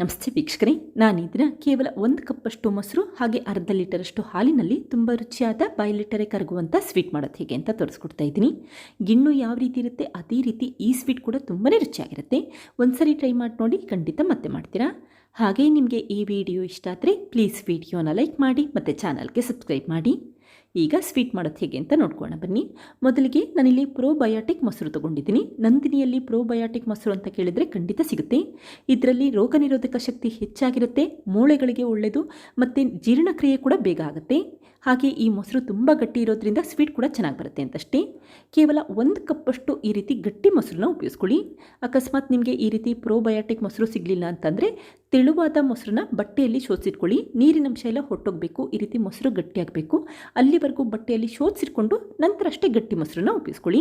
ನಮಸ್ತೆ ವೀಕ್ಷಕರೇ, ನಾನು ಇದನ್ನ ಕೇವಲ ಒಂದು ಕಪ್ಪಷ್ಟು ಮೊಸರು ಹಾಗೆ ಅರ್ಧ ಲೀಟರಷ್ಟು ಹಾಲಿನಲ್ಲಿ ತುಂಬ ರುಚಿಯಾದ ಬಾಯಿಲಿಟ್ಟರೆ ಕರಗುವಂಥ ಸ್ವೀಟ್ ಮಾಡೋದು ಹೇಗೆ ಅಂತ ತೋರಿಸ್ಕೊಡ್ತಾ ಇದ್ದೀನಿ. ಗಿಣ್ಣು ಯಾವ ರೀತಿ ಇರುತ್ತೆ, ಅದೇ ರೀತಿ ಈ ಸ್ವೀಟ್ ಕೂಡ ತುಂಬಾ ರುಚಿಯಾಗಿರುತ್ತೆ. ಒಂದ್ಸರಿ ಟ್ರೈ ಮಾಡಿ ನೋಡಿ, ಖಂಡಿತ ಮತ್ತೆ ಮಾಡ್ತೀರಾ? ಹಾಗೆ ನಿಮಗೆ ಈ ವಿಡಿಯೋ ಇಷ್ಟ ಆದರೆ, ಪ್ಲೀಸ್ ವಿಡಿಯೋನ ಲೈಕ್ ಮಾಡಿ, ಮತ್ತು ಚಾನಲ್ಗೆ ಸಬ್ಸ್ಕ್ರೈಬ್ ಮಾಡಿ. ಈಗ ಸ್ವೀಟ್ ಮಾಡೋದು ಹೇಗೆ ಅಂತ ನೋಡ್ಕೊಳ್ಳೋಣ. ಬನ್ನಿ. ಮೊದಲಿಗೆ ನಾನಿಲ್ಲಿ ಪ್ರೋಬಯೋಟಿಕ್ ಮೊಸರು ತೊಗೊಂಡಿದ್ದೀನಿ. ನಂದಿನಿಯಲ್ಲಿ ಪ್ರೋಬಯೋಟಿಕ್ ಮೊಸರು ಅಂತ ಕೇಳಿದರೆ ಖಂಡಿತ ಸಿಗುತ್ತೆ. ಇದರಲ್ಲಿ ರೋಗ ನಿರೋಧಕ ಶಕ್ತಿ ಹೆಚ್ಚಾಗಿರುತ್ತೆ, ಮೂಳೆಗಳಿಗೆ ಒಳ್ಳೆಯದು ಮತ್ತು ಜೀರ್ಣಕ್ರಿಯೆ ಕೂಡ ಬೇಗ ಆಗುತ್ತೆ. ಹಾಗೆ ಈ ಮೊಸರು ತುಂಬ ಗಟ್ಟಿ ಇರೋದ್ರಿಂದ ಸ್ವೀಟ್ ಕೂಡ ಚೆನ್ನಾಗಿ ಬರುತ್ತೆ ಅಂತಷ್ಟೇ. ಕೇವಲ ಒಂದು ಕಪ್ಪಷ್ಟು ಈ ರೀತಿ ಗಟ್ಟಿ ಮೊಸರನ್ನ ಉಪಯೋಗಿಸ್ಕೊಳ್ಳಿ. ಅಕಸ್ಮಾತ್ ನಿಮಗೆ ಈ ರೀತಿ ಪ್ರೋಬಯೋಟಿಕ್ ಮೊಸರು ಸಿಗಲಿಲ್ಲ ಅಂತಂದರೆ ತೆಳುವಾದ ಮೊಸರನ್ನ ಬಟ್ಟೆಯಲ್ಲಿ ಶೋಧಿಸಿಟ್ಕೊಳ್ಳಿ ನೀರಿನಂಶ ಎಲ್ಲ ಹೊಟ್ಟೋಗಬೇಕು ಈ ರೀತಿ ಮೊಸರು ಗಟ್ಟಿಯಾಗಬೇಕು. ಅಲ್ಲಿವರೆಗೂ ಬಟ್ಟೆಯಲ್ಲಿ ಶೋಧಿಸಿಟ್ಕೊಂಡು ನಂತರ ಅಷ್ಟೇ ಗಟ್ಟಿ ಮೊಸರನ್ನ ಉಪಯೋಗಿಸ್ಕೊಳ್ಳಿ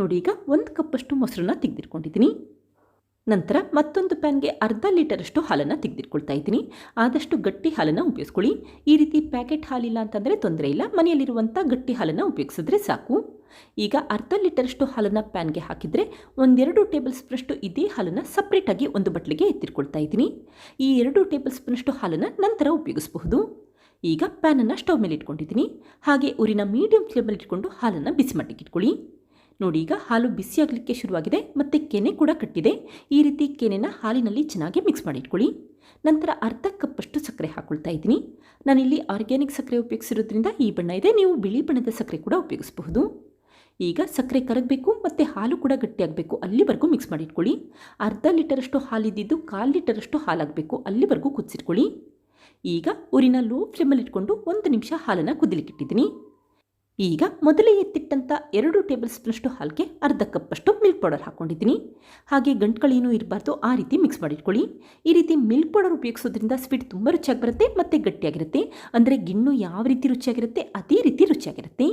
ನೋಡಿ ಈಗ ಒಂದು ಕಪ್ಪಷ್ಟು ಮೊಸರನ್ನ ತೆಗೆದಿಟ್ಕೊಂಡಿದ್ದೀನಿ. ನಂತರ ಮತ್ತೊಂದು ಪ್ಯಾನ್ಗೆ ಅರ್ಧ ಲೀಟರಷ್ಟು ಹಾಲನ್ನು ತೆಗೆದಿಟ್ಕೊಳ್ತಾ ಇದ್ದೀನಿ. ಆದಷ್ಟು ಗಟ್ಟಿ ಹಾಲನ್ನು ಉಪಯೋಗಿಸ್ಕೊಳ್ಳಿ ಈ ರೀತಿ ಪ್ಯಾಕೆಟ್ ಹಾಲಿಲ್ಲ ಅಂತಂದರೆ ತೊಂದರೆ ಇಲ್ಲ. ಮನೆಯಲ್ಲಿರುವಂಥ ಗಟ್ಟಿ ಹಾಲನ್ನು ಉಪಯೋಗಿಸಿದ್ರೆ ಸಾಕು. ಈಗ ಅರ್ಧ ಲೀಟರಷ್ಟು ಹಾಲನ್ನು ಪ್ಯಾನ್ಗೆ ಹಾಕಿದರೆ ಒಂದೆರಡು ಟೇಬಲ್ ಸ್ಪೂನಷ್ಟು ಇದೇ ಹಾಲನ್ನು ಸಪ್ರೇಟಾಗಿ ಒಂದು ಬಟ್ಲಿಗೆ ಎತ್ತಿಟ್ಕೊಳ್ತಾ ಇದ್ದೀನಿ. ಈ ಎರಡು ಟೇಬಲ್ ಸ್ಪೂನಷ್ಟು ಹಾಲನ್ನು ನಂತರ ಉಪಯೋಗಿಸಬಹುದು. ಈಗ ಪ್ಯಾನನ್ನು ಸ್ಟವ್ ಮೇಲೆ ಇಟ್ಕೊಂಡಿದ್ದೀನಿ. ಹಾಗೆ ಊರಿನ ಮೀಡಿಯಂ ಫ್ಲೇಮಲ್ಲಿ ಇಟ್ಕೊಂಡು ಹಾಲನ್ನು ಬಿಸಿ ಮಟ್ಟಿಗೆ ಇಟ್ಕೊಳ್ಳಿ. ನೋಡಿ, ಈಗ ಹಾಲು ಬಿಸಿಯಾಗಲಿಕ್ಕೆ ಶುರುವಾಗಿದೆ, ಮತ್ತು ಕೆನೆ ಕೂಡ ಕಟ್ಟಿದೆ. ಈ ರೀತಿ ಕೆನೆನ ಹಾಲಿನಲ್ಲಿ ಚೆನ್ನಾಗಿ ಮಿಕ್ಸ್ ಮಾಡಿ ಇಟ್ಕೊಳ್ಳಿ. ನಂತರ ಅರ್ಧ ಕಪ್ಪಷ್ಟು ಸಕ್ಕರೆ ಹಾಕ್ಕೊಳ್ತಾ ಇದ್ದೀನಿ. ನಾನಿಲ್ಲಿ ಆರ್ಗ್ಯಾನಿಕ್ ಸಕ್ಕರೆ ಉಪಯೋಗಿಸಿರೋದ್ರಿಂದ ಈ ಬಣ್ಣ ಇದೆ, ನೀವು ಬಿಳಿ ಬಣ್ಣದ ಸಕ್ಕರೆ ಕೂಡ ಉಪಯೋಗಿಸಬಹುದು. ಈಗ ಸಕ್ಕರೆ ಕರಗಬೇಕು, ಮತ್ತು ಹಾಲು ಕೂಡ ಗಟ್ಟಿಯಾಗಬೇಕು, ಅಲ್ಲಿವರೆಗೂ ಮಿಕ್ಸ್ ಮಾಡಿಟ್ಕೊಳ್ಳಿ ಅರ್ಧ ಲೀಟರಷ್ಟು ಹಾಲಿದ್ದಿದ್ದು, ಕಾಲು ಲೀಟರಷ್ಟು ಹಾಲಾಗಬೇಕು, ಅಲ್ಲಿವರೆಗೂ ಕುದಿಸಿಟ್ಕೊಳ್ಳಿ. ಈಗ ಊರಿನ ಲೋ ಫ್ಲೇಮಲ್ಲಿ ಒಂದು ನಿಮಿಷ ಹಾಲನ್ನು ಕುದಿಲಿಕ್ಕಿಟ್ಟಿದ್ದೀನಿ. ಈಗ ಮೊದಲೇ ಎತ್ತಿಟ್ಟಂಥ ಎರಡು ಟೇಬಲ್ ಸ್ಪೂನಷ್ಟು ಹಾಲಿಗೆ ಅರ್ಧ ಕಪ್ಪಷ್ಟು ಮಿಲ್ಕ್ ಪೌಡರ್ ಹಾಕ್ಕೊಂಡಿದ್ದೀನಿ. ಹಾಗೆ ಗಂಟುಗಳೇನೂ ಇರಬಾರ್ದು, ಆ ರೀತಿ ಮಿಕ್ಸ್ ಮಾಡಿಟ್ಕೊಳ್ಳಿ. ಈ ರೀತಿ ಮಿಲ್ಕ್ ಪೌಡರ್ ಉಪಯೋಗಿಸೋದ್ರಿಂದ ಸ್ವೀಟ್ ತುಂಬ ರುಚಿಯಾಗಿ ಬರುತ್ತೆ ಮತ್ತು ಗಟ್ಟಿಯಾಗಿರುತ್ತೆ. ಅಂದರೆ ಗಿಣ್ಣು ಯಾವ ರೀತಿ ರುಚಿಯಾಗಿರುತ್ತೆ ಅದೇ ರೀತಿ ರುಚಿಯಾಗಿರುತ್ತೆ.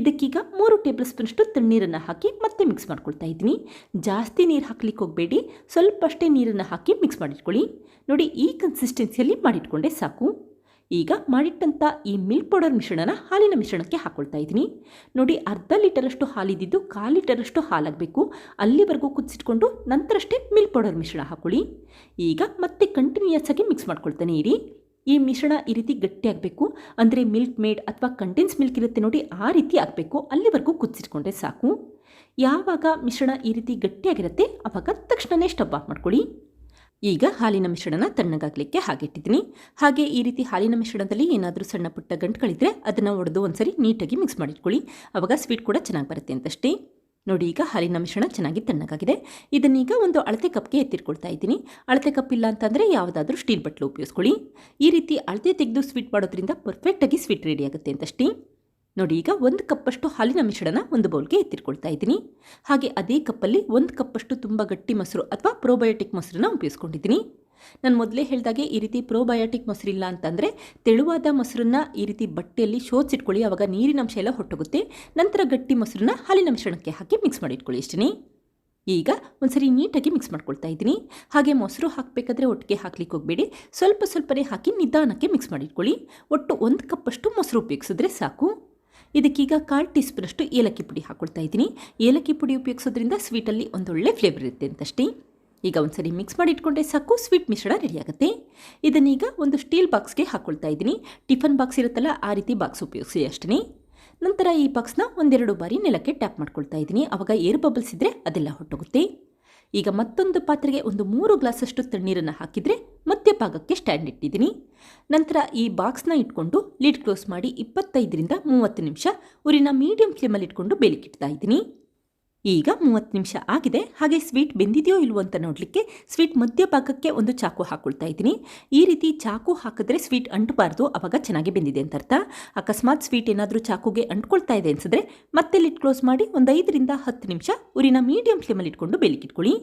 ಇದಕ್ಕೀಗ ಮೂರು ಟೇಬಲ್ ಸ್ಪೂನಷ್ಟು ತಣ್ಣೀರನ್ನು ಹಾಕಿ ಮತ್ತೆ ಮಿಕ್ಸ್ ಮಾಡ್ಕೊಳ್ತಾ ಇದ್ದೀನಿ. ಜಾಸ್ತಿ ನೀರು ಹಾಕ್ಲಿಕ್ಕೆ ಹೋಗಬೇಡಿ ಸ್ವಲ್ಪ ಅಷ್ಟೇ ನೀರನ್ನು ಹಾಕಿ ಮಿಕ್ಸ್ ಮಾಡಿಟ್ಕೊಳ್ಳಿ. ನೋಡಿ, ಈ ಕನ್ಸಿಸ್ಟೆನ್ಸಿಯಲ್ಲಿ ಮಾಡಿಟ್ಕೊಂಡೆ ಸಾಕು. ಈಗ ಮಾಡಿಟ್ಟಂಥ ಈ ಮಿಲ್ಕ್ ಪೌಡರ್ ಮಿಶ್ರಣನ ಹಾಲಿನ ಮಿಶ್ರಣಕ್ಕೆ ಹಾಕ್ಕೊಳ್ತಾ ಇದ್ದೀನಿ. ನೋಡಿ, ಅರ್ಧ ಲೀಟರಷ್ಟು ಹಾಲಿದ್ದು ಕಾಲು ಲೀಟರಷ್ಟು ಹಾಲಾಗಬೇಕು. ಅಲ್ಲಿವರೆಗೂ ಕುದಿಸಿಟ್ಕೊಂಡು ನಂತರಷ್ಟೇ ಮಿಲ್ಕ್ ಪೌಡರ್ ಮಿಶ್ರಣ ಹಾಕ್ಕೊಳ್ಳಿ ಈಗ ಮತ್ತೆ ಕಂಟಿನ್ಯೂಸ್ ಆಗಿ ಮಿಕ್ಸ್ ಮಾಡ್ಕೊಳ್ತಾನೆ ಇರಿ. ಈ ಮಿಶ್ರಣ ಈ ರೀತಿ ಗಟ್ಟಿಯಾಗಬೇಕು. ಅಂದರೆ ಮಿಲ್ಕ್ ಮೇಡ್ ಅಥವಾ ಕಂಡೆನ್ಸ್ ಮಿಲ್ಕ್ ಇರುತ್ತೆ ನೋಡಿ, ಆ ರೀತಿ ಆಗಬೇಕು. ಅಲ್ಲಿವರೆಗೂ ಕುದಿಸಿಟ್ಕೊಂಡ್ರೆ ಸಾಕು. ಯಾವಾಗ ಮಿಶ್ರಣ ಈ ರೀತಿ ಗಟ್ಟಿಯಾಗಿರುತ್ತೆ ಆವಾಗ ತಕ್ಷಣವೇ ಸ್ಟವ್ ಆಫ್ ಮಾಡ್ಕೊಳ್ಳಿ. ಈಗ ಹಾಲಿನ ಮಿಶ್ರಣನ ತಣ್ಣಗಾಗಲಿಕ್ಕೆ ಹಾಗೆಟ್ಟಿದ್ದೀನಿ. ಹಾಗೆ ಈ ರೀತಿ ಹಾಲಿನ ಮಿಶ್ರಣದಲ್ಲಿ ಏನಾದರೂ ಸಣ್ಣ ಪುಟ್ಟ ಗಂಟುಗಳಿದ್ರೆ, ಅದನ್ನು ಒಡೆದು ಒಂದ್ಸರಿ ನೀಟಾಗಿ ಮಿಕ್ಸ್ ಮಾಡಿಟ್ಕೊಳ್ಳಿ. ಅವಾಗ ಸ್ವೀಟ್ ಕೂಡ ಚೆನ್ನಾಗಿ ಬರುತ್ತೆ ಅಂತಷ್ಟೇ. ನೋಡಿ ಈಗ ಹಾಲಿನ ಮಿಶ್ರಣ ಚೆನ್ನಾಗಿ ತಣ್ಣಗಾಗಿದೆ. ಇದನ್ನೀಗ ಒಂದು ಅಳತೆ ಕಪ್ಗೆ ಎತ್ತಿಟ್ಕೊಳ್ತಾ ಇದ್ದೀನಿ. ಅಳತೆ ಕಪ್ ಇಲ್ಲ ಅಂತಂದರೆ ಯಾವುದಾದ್ರೂ ಸ್ಟೀಲ್ ಬಟ್ಲು ಉಪಯೋಗಿಸ್ಕೊಳ್ಳಿ. ಈ ರೀತಿ ಅಳತೆ ತೆಗೆದು ಸ್ವೀಟ್ ಮಾಡೋದ್ರಿಂದ ಪರ್ಫೆಕ್ಟಾಗಿ ಸ್ವೀಟ್ ರೆಡಿ ಆಗುತ್ತೆ ಅಂತಷ್ಟೇ. ನೋಡಿ ಈಗ ಒಂದು ಕಪ್ಪಷ್ಟು ಹಾಲಿನ ಮಿಶ್ರಣ ಒಂದು ಬೌಲ್ಗೆ ಎತ್ತಿಟ್ಕೊಳ್ತಾ ಇದ್ದೀನಿ. ಹಾಗೆ ಅದೇ ಕಪ್ಪಲ್ಲಿ ಒಂದು ಕಪ್ಪಷ್ಟು ತುಂಬ ಗಟ್ಟಿ ಮೊಸರು ಅಥವಾ ಪ್ರೋಬಯೋಟಿಕ್ ಮೊಸರನ್ನ ಉಪಯೋಗಿಸ್ಕೊಂಡಿದ್ದೀನಿ. ನಾನು ಮೊದಲೇ ಹೇಳಿದಾಗೆ ಈ ರೀತಿ ಪ್ರೋಬಯೋಟಿಕ್ ಮೊಸರಿಲ್ಲ ಅಂತಂದರೆ ತೆಳುವಾದ ಮೊಸರನ್ನ ಈ ರೀತಿ ಬಟ್ಟೆಯಲ್ಲಿ ಶೋಧಿಸಿಟ್ಕೊಳ್ಳಿ ಆವಾಗ ನೀರಿನಂಶ ಎಲ್ಲ ಹೊಟ್ಟೋಗುತ್ತೆ ನಂತರ ಗಟ್ಟಿ ಮೊಸರನ್ನ ಹಾಲಿನ ಮಿಶ್ರಣಕ್ಕೆ ಹಾಕಿ ಮಿಕ್ಸ್ ಮಾಡಿ ಇಟ್ಕೊಳ್ಳಿ ಇಷ್ಟೇ ಈಗ ಒಂದ್ಸರಿ ನೀಟಾಗಿ ಮಿಕ್ಸ್ ಮಾಡ್ಕೊಳ್ತಾ ಇದ್ದೀನಿ. ಹಾಗೆ ಮೊಸರು ಹಾಕಬೇಕಾದ್ರೆ ಒಟ್ಟಿಗೆ ಹಾಕ್ಲಿಕ್ಕೆ ಹೋಗಬೇಡಿ. ಸ್ವಲ್ಪ ಸ್ವಲ್ಪನೇ ಹಾಕಿ ನಿಧಾನಕ್ಕೆ ಮಿಕ್ಸ್ ಮಾಡಿಟ್ಕೊಳ್ಳಿ. ಒಟ್ಟು ಒಂದು ಕಪ್ಪಷ್ಟು ಮೊಸರು ಉಪಯೋಗಿಸಿದ್ರೆ ಸಾಕು. ಇದಕ್ಕೀಗ ಕಾಲು ಟೀ ಸ್ಪೂನಷ್ಟು ಏಲಕ್ಕಿ ಪುಡಿ ಹಾಕ್ಕೊಳ್ತಾ ಇದ್ದೀನಿ. ಏಲಕ್ಕಿ ಪುಡಿ ಉಪಯೋಗಿಸೋದ್ರಿಂದ ಸ್ವೀಟಲ್ಲಿ ಒಂದೊಳ್ಳೆ ಫ್ಲೇವರ್ ಇರುತ್ತೆ ಅಂತಷ್ಟೇ. ಈಗ ಒಂದ್ಸರಿ ಮಿಕ್ಸ್ ಮಾಡಿ ಇಟ್ಕೊಂಡ್ರೆ ಸಾಕು ಸ್ವೀಟ್ ಮಿಶ್ರಣ ರೆಡಿಯಾಗುತ್ತೆ ಇದನ್ನೀಗ ಒಂದು ಸ್ಟೀಲ್ ಬಾಕ್ಸ್ಗೆ ಹಾಕೊಳ್ತಾ ಇದ್ದೀನಿ. ಟಿಫನ್ ಬಾಕ್ಸ್ ಇರುತ್ತಲ್ಲ, ಆ ರೀತಿ ಬಾಕ್ಸ್ ಉಪಯೋಗಿಸಿ ಅಷ್ಟೇ ನಂತರ ಈ ಬಾಕ್ಸ್ನ ಒಂದೆರಡು ಬಾರಿ ನೆಲಕ್ಕೆ ಟ್ಯಾಪ್ ಮಾಡ್ಕೊಳ್ತಾ ಇದ್ದೀನಿ. ಆವಾಗ ಏರ್ ಬಬಲ್ಸ್ ಇದ್ದರೆ ಅದೆಲ್ಲ ಹೊಟ್ಟೋಗುತ್ತೆ. ಈಗ ಮತ್ತೊಂದು ಪಾತ್ರೆಗೆ ಒಂದು ಮೂರು ಗ್ಲಾಸಷ್ಟು ತಣ್ಣೀರನ್ನು ಹಾಕಿದರೆ ಮಧ್ಯಭಾಗಕ್ಕೆ ಸ್ಟ್ಯಾಂಡ್ ಇಟ್ಟಿದ್ದೀನಿ. ನಂತರ ಈ ಬಾಕ್ಸ್ನ ಇಟ್ಕೊಂಡು ಲಿಡ್ ಕ್ಲೋಸ್ ಮಾಡಿ ಇಪ್ಪತ್ತೈದರಿಂದ ಮೂವತ್ತು ನಿಮಿಷ ಊರಿನ ಮೀಡಿಯಂ ಫ್ಲೇಮಲ್ಲಿ ಇಟ್ಕೊಂಡು ಬೇಲಿಕ್ಕಿಡ್ತಾ ಇದ್ದೀನಿ. ಈಗ ಮೂವತ್ತು ನಿಮಿಷ ಆಗಿದೆ. ಹಾಗೆ ಸ್ವೀಟ್ ಬೆಂದಿದೆಯೋ ಇಲ್ವೋ ಅಂತ ನೋಡಲಿಕ್ಕೆ ಸ್ವೀಟ್ ಮಧ್ಯಭಾಗಕ್ಕೆ ಒಂದು ಚಾಕು ಹಾಕ್ಕೊಳ್ತಾ ಇದ್ದೀನಿ. ಈ ರೀತಿ ಚಾಕು ಹಾಕಿದ್ರೆ ಸ್ವೀಟ್ ಅಂಟಬಾರ್ದು. ಆವಾಗ ಚೆನ್ನಾಗಿ ಬೆಂದಿದೆ ಅಂತ ಅರ್ಥ. ಅಕಸ್ಮಾತ್ ಸ್ವೀಟ್ ಏನಾದರೂ ಚಾಕುಗೆ ಅಂಟ್ಕೊಳ್ತಾ ಇದೆ ಅನಿಸಿದ್ರೆ ಮತ್ತೆ ಲಿಟ್ ಕ್ಲೋಸ್ ಮಾಡಿ ಒಂದು ಐದರಿಂದ ಹತ್ತು ನಿಮಿಷ ಊರಿನ ಮೀಡಿಯಂ ಫ್ಲೇಮಲ್ಲಿ ಇಟ್ಕೊಂಡು ಬೇಲಿಕ್ಕಿಟ್ಕೊಳ್ಳಿ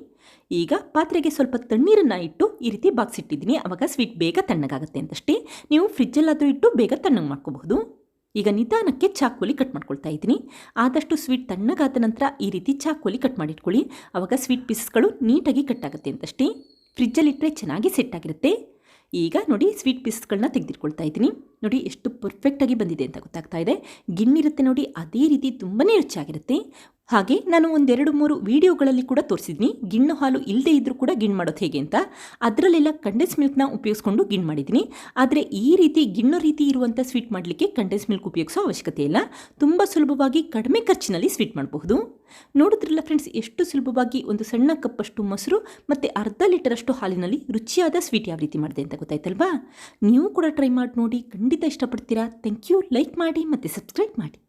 ಈಗ ಪಾತ್ರೆಗೆ ಸ್ವಲ್ಪ ತಣ್ಣೀರನ್ನು ಇಟ್ಟು ಈ ರೀತಿ ಬಾಕ್ಸ್ ಇಟ್ಟಿದ್ದೀನಿ. ಆವಾಗ ಸ್ವೀಟ್ ಬೇಗ ತಣ್ಣಗಾಗುತ್ತೆ ಅಂತಷ್ಟೇ. ನೀವು ಫ್ರಿಜ್ಜಲ್ಲಾದರೂ ಇಟ್ಟು ಬೇಗ ತಣ್ಣಗೆ ಮಾಡ್ಕೋಬಹುದು. ಈಗ ನಿಧಾನಕ್ಕೆ ಚಾಕೋಲಿ ಕಟ್ ಮಾಡ್ಕೊಳ್ತಾ ಇದ್ದೀನಿ. ಆದಷ್ಟು ಸ್ವೀಟ್ ತಣ್ಣಗಾದ ನಂತರ ಈ ರೀತಿ ಚಾಕೋಲಿ ಕಟ್ ಮಾಡಿಟ್ಕೊಳ್ಳಿ. ಆವಾಗ ಸ್ವೀಟ್ ಪೀಸಸ್ಗಳು ನೀಟಾಗಿ ಕಟ್ ಆಗುತ್ತೆ ಅಂತಷ್ಟೇ. ಫ್ರಿಜ್ಜಲ್ಲಿಟ್ಟರೆ ಚೆನ್ನಾಗಿ ಸೆಟ್ ಆಗಿರುತ್ತೆ. ಈಗ ನೋಡಿ ಸ್ವೀಟ್ ಪೀಸಸ್ಗಳನ್ನ ತೆಗೆದಿಟ್ಕೊಳ್ತಾ ಇದ್ದೀನಿ. ನೋಡಿ ಎಷ್ಟು ಪರ್ಫೆಕ್ಟಾಗಿ ಬಂದಿದೆ ಅಂತ ಗೊತ್ತಾಗ್ತಾ ಇದೆ. ಗಿಣ್ಣಿರುತ್ತೆ ನೋಡಿ, ಅದೇ ರೀತಿ ತುಂಬಾ ರುಚಿಯಾಗಿರುತ್ತೆ. ಹಾಗೆ ನಾನು ಒಂದೆರಡು ಮೂರು ವಿಡಿಯೋಗಳಲ್ಲಿ ಕೂಡ ತೋರಿಸಿದ್ದೀನಿ ಗಿಣ್ಣು ಹಾಲು ಇಲ್ಲದೇ ಇದ್ದರೂ ಕೂಡ ಗಿಣ್ಣು ಮಾಡೋದು ಹೇಗೆ ಅಂತ. ಅದರಲ್ಲೆಲ್ಲ ಕಂಡೆನ್ಸ್ ಮಿಲ್ಕ್ನ ಉಪಯೋಗಿಸ್ಕೊಂಡು ಗಿಣ್ಣು ಮಾಡಿದ್ದೀನಿ ಆದರೆ ಈ ರೀತಿ ಗಿಣ್ಣು ರೀತಿ ಇರುವಂಥ ಸ್ವೀಟ್ ಮಾಡಲಿಕ್ಕೆ ಕಂಡೆನ್ಸ್ ಮಿಲ್ಕ್ ಉಪಯೋಗಿಸೋ ಅವಶ್ಯಕತೆ ಇಲ್ಲ. ತುಂಬ ಸುಲಭವಾಗಿ ಕಡಿಮೆ ಖರ್ಚಿನಲ್ಲಿ ಸ್ವೀಟ್ ಮಾಡಬಹುದು. ನೋಡಿದ್ರಲ್ಲ ಫ್ರೆಂಡ್ಸ್ ಎಷ್ಟು ಸುಲಭವಾಗಿ ಒಂದು ಸಣ್ಣ ಕಪ್ಪಷ್ಟು ಮೊಸರು ಮತ್ತು ಅರ್ಧ ಲೀಟರಷ್ಟು ಹಾಲಿನಲ್ಲಿ ರುಚಿಯಾದ ಸ್ವೀಟ್ ಯಾವ ರೀತಿ ಮಾಡಿದೆ ಅಂತ ಗೊತ್ತಾಯ್ತಲ್ವಾ? ನೀವು ಕೂಡ ಟ್ರೈ ಮಾಡಿ ನೋಡಿ. ಖಂಡಿತ ಇಷ್ಟಪಡ್ತೀರಾ. ಥ್ಯಾಂಕ್ ಯು ಲೈಕ್ ಮಾಡಿ ಮತ್ತು ಸಬ್ಸ್ಕ್ರೈಬ್ ಮಾಡಿ.